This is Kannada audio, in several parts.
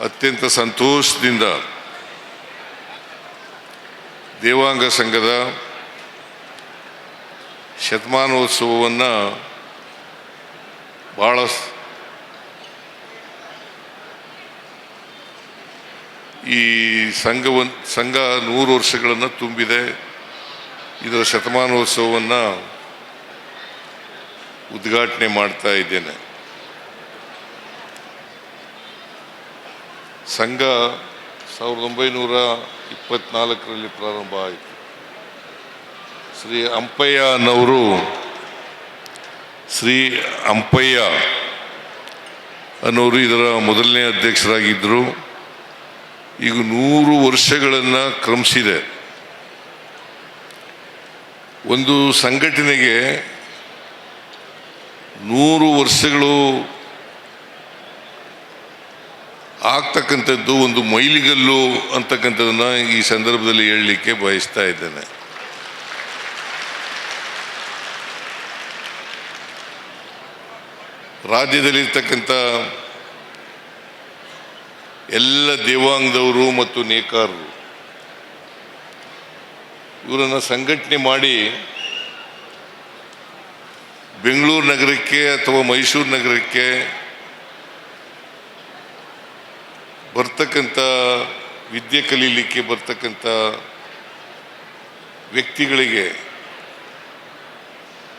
ಅತ್ಯಂತ ಸಂತೋಷದಿಂದ ದೇವಾಂಗ ಸಂಘದ ಶತಮಾನೋತ್ಸವವನ್ನು ಭಾಳ ಈ ಸಂಘವನ್ನು ಸಂಘ ನೂರು ವರ್ಷಗಳನ್ನು ತುಂಬಿದೆ. ಇದರ ಶತಮಾನೋತ್ಸವವನ್ನು ಉದ್ಘಾಟನೆ ಮಾಡ್ತಾ ಇದ್ದೇನೆ. ಸಂಘ ಸಾವಿರದ ಒಂಬೈನೂರ ಇಪ್ಪತ್ನಾಲ್ಕರಲ್ಲಿ ಪ್ರಾರಂಭ ಆಯಿತು. ಶ್ರೀ ಅಂಪಯ್ಯ ಅನ್ನೋರು ಶ್ರೀ ಅಂಪಯ್ಯ ಅನ್ನೋರು ಇದರ ಮೊದಲನೇ ಅಧ್ಯಕ್ಷರಾಗಿದ್ದರು. ಈಗ ನೂರು ವರ್ಷಗಳನ್ನು ಕ್ರಮಿಸಿದೆ. ಒಂದು ಸಂಘಟನೆಗೆ ನೂರು ವರ್ಷಗಳು ಆಗ್ತಕ್ಕಂಥದ್ದು ಒಂದು ಮೈಲಿಗಲ್ಲು ಅಂತಕ್ಕಂಥದ್ದನ್ನು ಈ ಸಂದರ್ಭದಲ್ಲಿ ಹೇಳಲಿಕ್ಕೆ ಬಯಸ್ತಾ ಇದ್ದೇನೆ. ರಾಜ್ಯದಲ್ಲಿರ್ತಕ್ಕಂಥ ಎಲ್ಲ ದೇವಾಂಗದವರು ಮತ್ತು ನೇಕಾರರು ಇವರನ್ನು ಸಂಘಟನೆ ಮಾಡಿ ಬೆಂಗಳೂರು ನಗರಕ್ಕೆ ಅಥವಾ ಮೈಸೂರು ನಗರಕ್ಕೆ ಬರ್ತಕ್ಕಂಥ ವಿದ್ಯೆ ಕಲೀಲಿಕ್ಕೆ ಬರ್ತಕ್ಕಂಥ ವ್ಯಕ್ತಿಗಳಿಗೆ,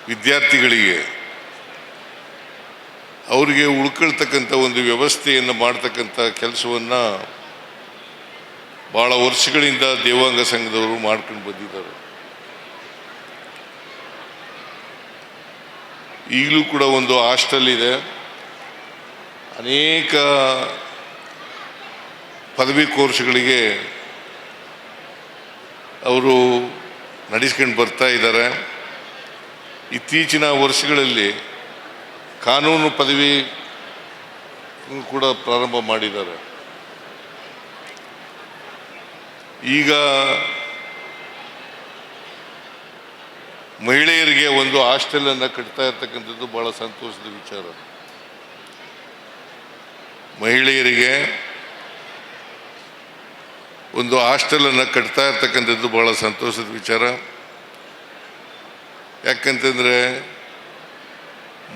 ವಿದ್ಯಾರ್ಥಿಗಳಿಗೆ ಅವರಿಗೆ ಉಳ್ಕೊಳ್ತಕ್ಕಂಥ ಒಂದು ವ್ಯವಸ್ಥೆಯನ್ನು ಮಾಡ್ತಕ್ಕಂಥ ಕೆಲಸವನ್ನು ಭಾಳ ವರ್ಷಗಳಿಂದ ದೇವಾಂಗ ಸಂಘದವರು ಮಾಡ್ಕೊಂಡು ಬಂದಿದ್ದಾರೆ. ಈಗಲೂ ಕೂಡ ಒಂದು ಹಾಸ್ಟೆಲ್ ಇದೆ. ಅನೇಕ ಪದವಿ ಕೋರ್ಸ್ಗಳಿಗೆ ಅವರು ನಡೆಸ್ಕೊಂಡು ಬರ್ತಾ ಇದ್ದಾರೆ. ಇತ್ತೀಚಿನ ವರ್ಷಗಳಲ್ಲಿ ಕಾನೂನು ಪದವಿ ಕೂಡ ಪ್ರಾರಂಭ ಮಾಡಿದ್ದಾರೆ. ಈಗ ಮಹಿಳೆಯರಿಗೆ ಒಂದು ಹಾಸ್ಟೆಲನ್ನು ಕಟ್ತಾ ಇರ್ತಕ್ಕಂಥದ್ದು ಬಹಳ ಸಂತೋಷದ ವಿಚಾರ. ಮಹಿಳೆಯರಿಗೆ ಒಂದು ಹಾಸ್ಟೆಲನ್ನು ಕಟ್ತಾ ಇರ್ತಕ್ಕಂಥದ್ದು ಬಹಳ ಸಂತೋಷದ ವಿಚಾರ. ಯಾಕಂತಂದರೆ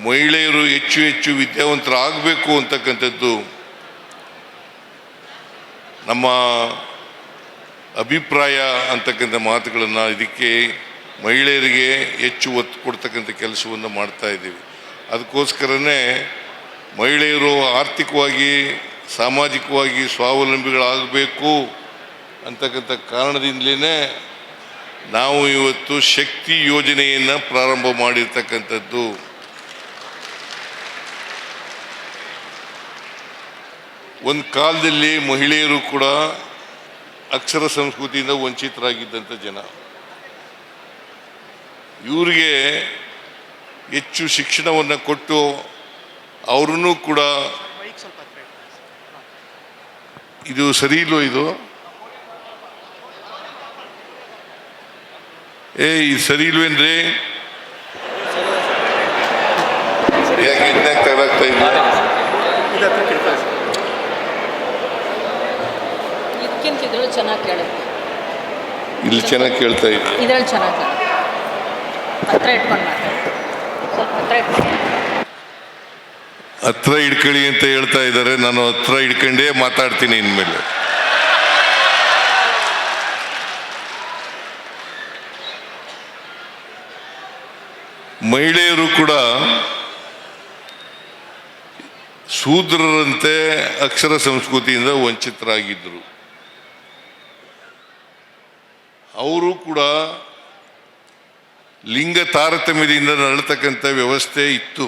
ಮಹಿಳೆಯರು ಹೆಚ್ಚು ಹೆಚ್ಚು ವಿದ್ಯಾವಂತರಾಗಬೇಕು ಅಂತಕ್ಕಂಥದ್ದು ನಮ್ಮ ಅಭಿಪ್ರಾಯ ಅಂತಕ್ಕಂಥ ಮಾತುಗಳನ್ನು ಇದಕ್ಕೆ ಮಹಿಳೆಯರಿಗೆ ಹೆಚ್ಚು ಒತ್ತು ಕೊಡ್ತಕ್ಕಂಥ ಕೆಲಸವನ್ನು ಮಾಡ್ತಾ ಇದ್ದೀವಿ. ಅದಕ್ಕೋಸ್ಕರನೇ ಮಹಿಳೆಯರು ಆರ್ಥಿಕವಾಗಿ, ಸಾಮಾಜಿಕವಾಗಿ ಸ್ವಾವಲಂಬಿಗಳಾಗಬೇಕು. ಅಂತಕ್ಕಂಥ ಕಾರಣದಿಂದಲೇ ನಾವು ಇವತ್ತು ಶಕ್ತಿ ಯೋಜನೆಯನ್ನು ಪ್ರಾರಂಭ ಮಾಡಿರ್ತಕ್ಕಂಥದ್ದು. ಒಂದು ಕಾಲದಲ್ಲಿ ಮಹಿಳೆಯರು ಕೂಡ ಅಕ್ಷರ ಸಂಸ್ಕೃತಿಯಿಂದ ವಂಚಿತರಾಗಿದ್ದಂಥ ಜನ. ಇವರಿಗೆ ಹೆಚ್ಚು ಶಿಕ್ಷಣವನ್ನು ಕೊಟ್ಟು ಅವರನ್ನು ಕೂಡ ಇದು ಸರಿ ಇಲ್ಲೋ ಇದು? ಏ ಇದು ಸರಿ ಇಲ್ವೇನ್ರಿ ಯಾಕೆ ಇದನ್ನಾಗ ತಗೊಳಕ್ತಾ ಇಲ್ಲ ಇದಕ್ಕಿಂತ ಇದ್ರಲ್ಲಿ ಚೆನ್ನಾಗಿ ಕೇಳುತ್ತೆ ಇಲ್ಲಿ ಚೆನ್ನಾಗಿ ಕೇಳ್ತಾ ಇದ್ರಲ್ಲಿ ಚೆನ್ನಾಗಿ ಹತ್ರ ಇಟ್ಕೊಂಡು ಮಾತಾಡಿ. ಸ್ವಲ್ಪ ಹತ್ರ ಇಟ್ಕೊಂಡು ಹತ್ರ ಹಿಡ್ಕೊಳ್ಳಿ ಅಂತ ಹೇಳ್ತಾ ಇದ್ದಾರೆ. ನಾನು ಹತ್ರ ಹಿಡ್ಕೊಂಡೇ ಮಾತಾಡ್ತೀನಿ ಇನ್ಮೇಲೆ. ಮಹಿಳೆಯರು ಕೂಡ ಶೂದ್ರರಂತೆ ಅಕ್ಷರ ಸಂಸ್ಕೃತಿಯಿಂದ ವಂಚಿತರಾಗಿದ್ದರು ಅವರು ಕೂಡ ಲಿಂಗ ತಾರತಮ್ಯದಿಂದ ನಡತಕ್ಕಂಥ ವ್ಯವಸ್ಥೆ ಇತ್ತು.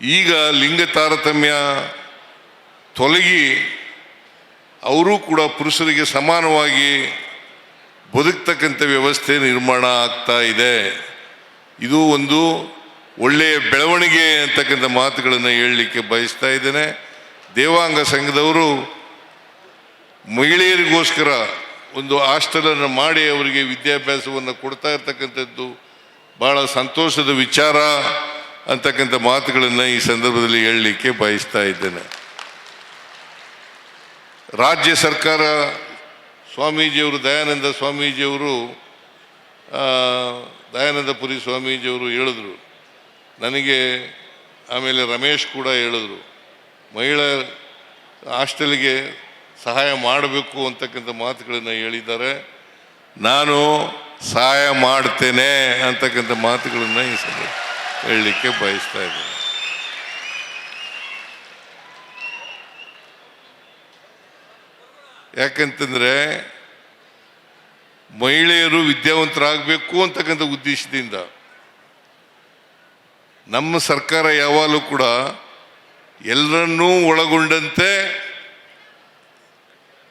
ಈಗ ಲಿಂಗ ತಾರತಮ್ಯ ತೊಲಗಿ ಅವರು ಕೂಡ ಪುರುಷರಿಗೆ ಸಮಾನವಾಗಿ ಬದುಕ್ತಕ್ಕಂಥ ವ್ಯವಸ್ಥೆ ನಿರ್ಮಾಣ ಆಗ್ತಾ ಇದೆ. ಇದು ಒಂದು ಒಳ್ಳೆಯ ಬೆಳವಣಿಗೆ ಅಂತಕ್ಕಂಥ ಮಾತುಗಳನ್ನು ಹೇಳಲಿಕ್ಕೆ ಬಯಸ್ತಾ ಇದ್ದೇನೆ. ದೇವಾಂಗ ಸಂಘದವರು ಮಹಿಳೆಯರಿಗೋಸ್ಕರ ಒಂದು ಹಾಸ್ಟೆಲನ್ನು ಮಾಡಿ ಅವರಿಗೆ ವಿದ್ಯಾಭ್ಯಾಸವನ್ನು ಕೊಡ್ತಾ ಇರ್ತಕ್ಕಂಥದ್ದು ಬಹಳ ಸಂತೋಷದ ವಿಚಾರ ಅಂತಕ್ಕಂಥ ಮಾತುಗಳನ್ನು ಈ ಸಂದರ್ಭದಲ್ಲಿ ಹೇಳಲಿಕ್ಕೆ ಬಯಸ್ತಾ ಇದ್ದೇನೆ. ರಾಜ್ಯ ಸರ್ಕಾರ ಸ್ವಾಮೀಜಿಯವರು, ದಯಾನಂದ ಸ್ವಾಮೀಜಿಯವರು ಆ, ದಯಾನಂದ ಪುರಿ ಸ್ವಾಮೀಜಿಯವರು ಹೇಳಿದ್ರು. ನನಗೆ ಆಮೇಲೆ ರಮೇಶ್ ಕೂಡ ಹೇಳಿದ್ರು. ಮಹಿಳಾ ಹಾಸ್ಟೆಲ್ಗೆ ಸಹಾಯ ಮಾಡಬೇಕು ಅಂತಕ್ಕಂಥ ಮಾತುಗಳನ್ನು ಹೇಳಿದ್ದಾರೆ. ನಾನು ಸಹಾಯ ಮಾಡ್ತೇನೆ ಅಂತಕ್ಕಂಥ ಮಾತುಗಳನ್ನು ಈ ಸಲ ಹೇಳಲಿಕ್ಕೆ ಬಯಸ್ತಾ ಇದ್ದೇನೆ. ಯಾಕಂತಂದ್ರೆ ಮಹಿಳೆಯರು ವಿದ್ಯಾವಂತರಾಗಬೇಕು ಅಂತಕ್ಕಂಥ ಉದ್ದೇಶದಿಂದ ನಮ್ಮ ಸರ್ಕಾರ ಯಾವಾಗಲೂ ಕೂಡ ಎಲ್ಲರನ್ನೂ ಒಳಗೊಂಡಂತೆ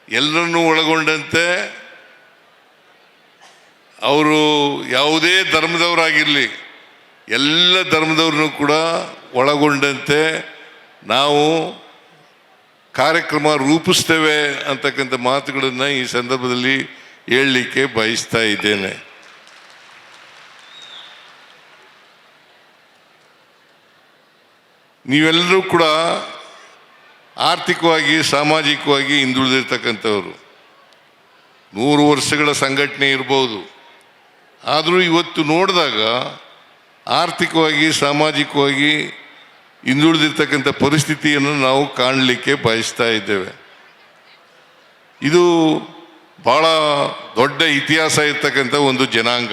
ಎಲ್ಲರನ್ನೂ ಒಳಗೊಂಡಂತೆ ಅವರು ಯಾವುದೇ ಧರ್ಮದವರಾಗಿರಲಿ, ಎಲ್ಲ ಧರ್ಮದವ್ರನ್ನೂ ಕೂಡ ಒಳಗೊಂಡಂತೆ ನಾವು ಕಾರ್ಯಕ್ರಮ ರೂಪಿಸ್ತೇವೆ ಅಂತಕ್ಕಂಥ ಮಾತುಗಳನ್ನು ಈ ಸಂದರ್ಭದಲ್ಲಿ ಹೇಳಲಿಕ್ಕೆ ಬಯಸ್ತಾ ಇದ್ದೇನೆ. ನೀವೆಲ್ಲರೂ ಕೂಡ ಆರ್ಥಿಕವಾಗಿ, ಸಾಮಾಜಿಕವಾಗಿ ಹಿಂದುಳಿದಿರ್ತಕ್ಕಂಥವರು. ನೂರು ವರ್ಷಗಳ ಸಂಘಟನೆ ಇರ್ಬೋದು. ಆದರೂ ಇವತ್ತು ನೋಡಿದಾಗ ಆರ್ಥಿಕವಾಗಿ, ಸಾಮಾಜಿಕವಾಗಿ ಹಿಂದುಳಿದಿರ್ತಕ್ಕಂಥ ಪರಿಸ್ಥಿತಿಯನ್ನು ನಾವು ಕಾಣಲಿಕ್ಕೆ ಬಯಸ್ತಾ ಇದ್ದೇವೆ. ಇದು ಭಾಳ ದೊಡ್ಡ ಇತಿಹಾಸ ಇರ್ತಕ್ಕಂಥ ಒಂದು ಜನಾಂಗ.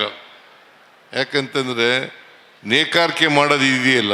ಯಾಕಂತಂದರೆ ನೇಕಾರಿಕೆ ಮಾಡೋದು ಇದೆಯಲ್ಲ